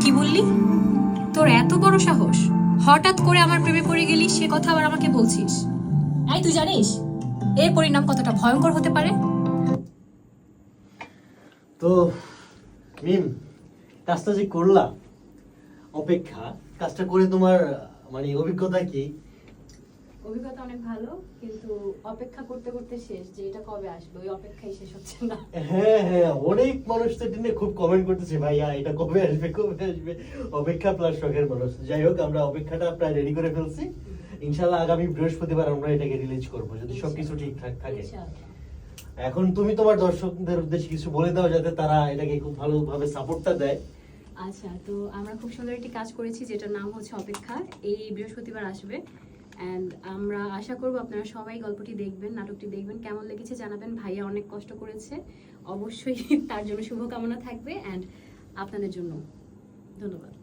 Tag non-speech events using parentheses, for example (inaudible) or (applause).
কি বললি? তোর এত বড় সাহস। হঠাৎ করে আমার প্রেমে পড়ে গেলি, সে কথা আবার আমাকে বলছিস। এই, তুই জানিস, এর পরিণাম কতটা ভয়ঙ্কর হতে পারে? তো, মিম, কাজটা যে করলা অপেক্ষা, কাজটা করে তোমার মানে অভিজ্ঞতা কি? অভিজ্ঞতা অনেক ভালো কিন্তু অপেক্ষা করতে করতে শেষ যে এটা কবে আসবে? ওই অপেক্ষাই শেষ হচ্ছে না। হ্যাঁ হ্যাঁ অনেক মানুষ তো এটা খুব কমেন্ট করতেছে ভাইয়া এটা কবে আসবে কবে আসবে? অপেক্ষা প্লাস শখের মানুষ। যাই হোক আমরা অপেক্ষাটা প্রায় রেডি করে ফেলছি। ইনশাল্লাহ আগামী বৃহস্পতিবার আমরা এটাকে রিলিজ করব যদি সবকিছু ঠিকঠাক থাকে। এখন তুমি তোমার দর্শকদের উদ্দেশ্যে কিছু বলে দাও যাতে তারা এটাকে খুব ভালোভাবে সাপোর্টটা দেয়। আচ্ছা তো আমরা খুব সুন্দর একটি কাজ করেছি যেটার নাম হচ্ছে অপেক্ষা। এই বৃহস্পতিবার আসবে। অ্যান্ড আমরা আশা করব আপনারা সবাই গল্পটি দেখবেন, নাটকটি দেখবেন, কেমন লেগেছে জানাবেন। ভাইয়া অনেক কষ্ট করেছে, অবশ্যই (laughs) তার জন্য শুভকামনা থাকবে। অ্যান্ড আপনাদের জন্য ধন্যবাদ।